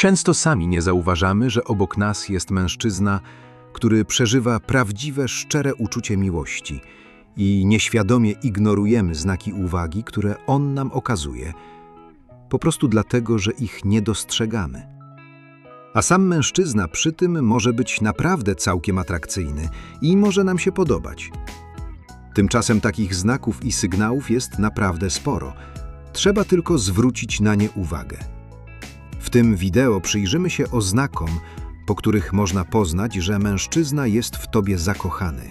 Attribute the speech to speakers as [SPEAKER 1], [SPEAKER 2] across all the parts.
[SPEAKER 1] Często sami nie zauważamy, że obok nas jest mężczyzna, który przeżywa prawdziwe, szczere uczucie miłości i nieświadomie ignorujemy znaki uwagi, które on nam okazuje, po prostu dlatego, że ich nie dostrzegamy. A sam mężczyzna przy tym może być naprawdę całkiem atrakcyjny i może nam się podobać. Tymczasem takich znaków i sygnałów jest naprawdę sporo. Trzeba tylko zwrócić na nie uwagę. W tym wideo przyjrzymy się oznakom, po których można poznać, że mężczyzna jest w tobie zakochany.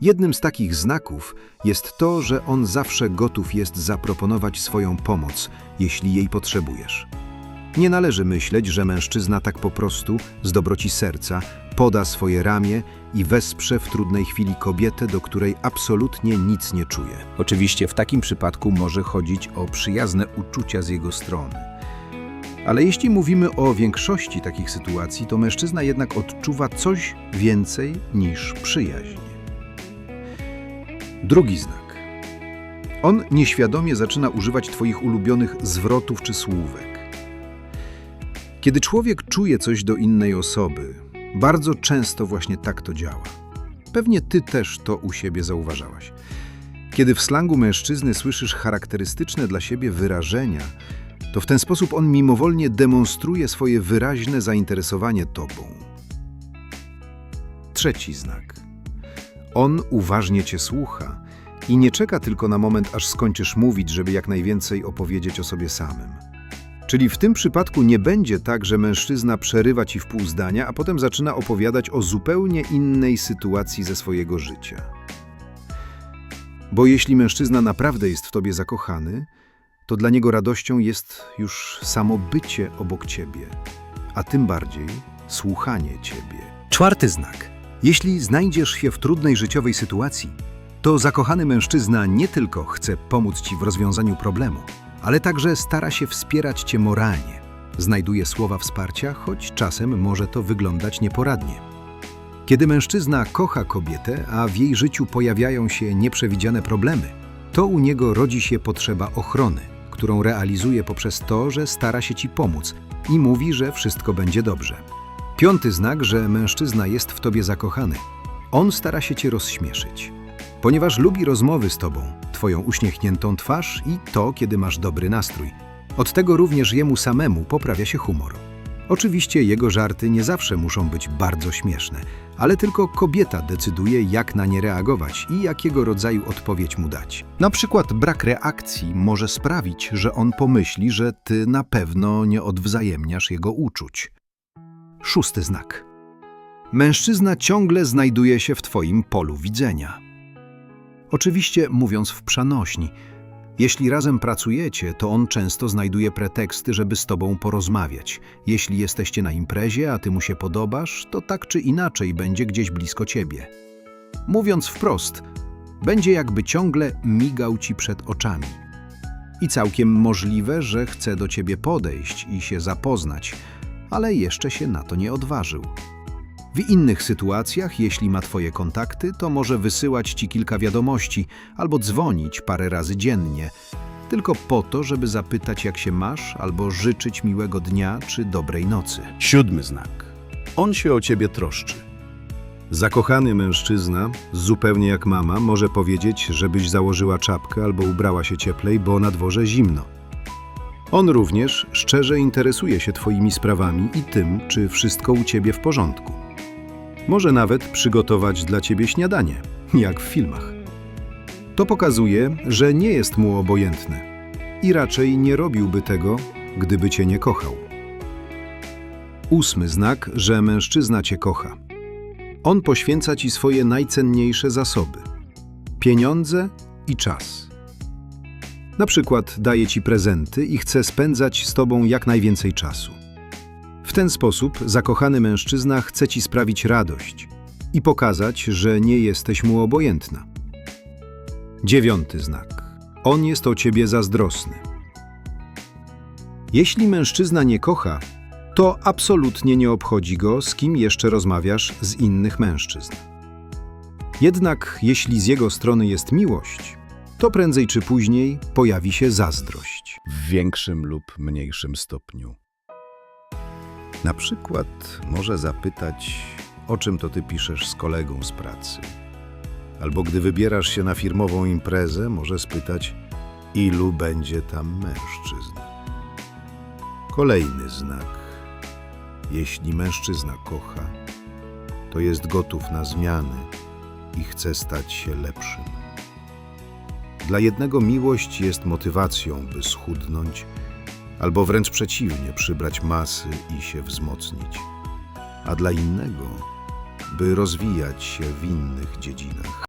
[SPEAKER 1] Jednym z takich znaków jest to, że on zawsze gotów jest zaproponować swoją pomoc, jeśli jej potrzebujesz. Nie należy myśleć, że mężczyzna tak po prostu, z dobroci serca, poda swoje ramię i wesprze w trudnej chwili kobietę, do której absolutnie nic nie czuje. Oczywiście w takim przypadku może chodzić o przyjazne uczucia z jego strony. Ale jeśli mówimy o większości takich sytuacji, to mężczyzna jednak odczuwa coś więcej niż przyjaźń. Drugi znak. On nieświadomie zaczyna używać Twoich ulubionych zwrotów czy słówek. Kiedy człowiek czuje coś do innej osoby, bardzo często właśnie tak to działa. Pewnie Ty też to u siebie zauważałaś. Kiedy w slangu mężczyzny słyszysz charakterystyczne dla siebie wyrażenia, to w ten sposób on mimowolnie demonstruje swoje wyraźne zainteresowanie Tobą. Trzeci znak. On uważnie Cię słucha i nie czeka tylko na moment, aż skończysz mówić, żeby jak najwięcej opowiedzieć o sobie samym. Czyli w tym przypadku nie będzie tak, że mężczyzna przerywa Ci w pół zdania, a potem zaczyna opowiadać o zupełnie innej sytuacji ze swojego życia. Bo jeśli mężczyzna naprawdę jest w Tobie zakochany, to dla niego radością jest już samo bycie obok Ciebie, a tym bardziej słuchanie Ciebie. Czwarty znak. Jeśli znajdziesz się w trudnej życiowej sytuacji, to zakochany mężczyzna nie tylko chce pomóc Ci w rozwiązaniu problemu, ale także stara się wspierać Cię moralnie. Znajduje słowa wsparcia, choć czasem może to wyglądać nieporadnie. Kiedy mężczyzna kocha kobietę, a w jej życiu pojawiają się nieprzewidziane problemy, to u niego rodzi się potrzeba ochrony, którą realizuje poprzez to, że stara się Ci pomóc i mówi, że wszystko będzie dobrze. Piąty znak, że mężczyzna jest w Tobie zakochany. On stara się Cię rozśmieszyć. Ponieważ lubi rozmowy z Tobą, Twoją uśmiechniętą twarz i to, kiedy masz dobry nastrój. Od tego również jemu samemu poprawia się humor. Oczywiście jego żarty nie zawsze muszą być bardzo śmieszne, ale tylko kobieta decyduje, jak na nie reagować i jakiego rodzaju odpowiedź mu dać. Na przykład brak reakcji może sprawić, że on pomyśli, że ty na pewno nie odwzajemniasz jego uczuć. Szósty znak. Mężczyzna ciągle znajduje się w Twoim polu widzenia. Oczywiście mówiąc w przanośni. Jeśli razem pracujecie, to on często znajduje preteksty, żeby z tobą porozmawiać. Jeśli jesteście na imprezie, a ty mu się podobasz, to tak czy inaczej będzie gdzieś blisko ciebie. Mówiąc wprost, będzie jakby ciągle migał ci przed oczami. I całkiem możliwe, że chce do ciebie podejść i się zapoznać, ale jeszcze się na to nie odważył. W innych sytuacjach, jeśli ma Twoje kontakty, to może wysyłać Ci kilka wiadomości albo dzwonić parę razy dziennie, tylko po to, żeby zapytać, jak się masz, albo życzyć miłego dnia czy dobrej nocy.
[SPEAKER 2] Siódmy znak. On się o ciebie troszczy.
[SPEAKER 1] Zakochany mężczyzna, zupełnie jak mama, może powiedzieć, żebyś założyła czapkę albo ubrała się cieplej, bo na dworze zimno. On również szczerze interesuje się Twoimi sprawami i tym, czy wszystko u Ciebie w porządku. Może nawet przygotować dla Ciebie śniadanie, jak w filmach. To pokazuje, że nie jest mu obojętny i raczej nie robiłby tego, gdyby Cię nie kochał. Ósmy znak, że mężczyzna Cię kocha. On poświęca Ci swoje najcenniejsze zasoby pieniądze i czas. Na przykład daje Ci prezenty i chce spędzać z Tobą jak najwięcej czasu. W ten sposób zakochany mężczyzna chce Ci sprawić radość i pokazać, że nie jesteś mu obojętna. Dziewiąty znak. On jest o Ciebie zazdrosny. Jeśli mężczyzna nie kocha, to absolutnie nie obchodzi go, z kim jeszcze rozmawiasz z innych mężczyzn. Jednak jeśli z jego strony jest miłość, to prędzej czy później pojawi się zazdrość.
[SPEAKER 2] W większym lub mniejszym stopniu. Na przykład może zapytać, o czym to ty piszesz z kolegą z pracy.
[SPEAKER 1] Albo gdy wybierasz się na firmową imprezę, może spytać, ilu będzie tam mężczyzn. Kolejny znak. Jeśli mężczyzna kocha, to jest gotów na zmiany i chce stać się lepszym. Dla jednego miłość jest motywacją, by schudnąć, albo wręcz przeciwnie, przybrać masy i się wzmocnić, a dla innego, by rozwijać się w innych dziedzinach.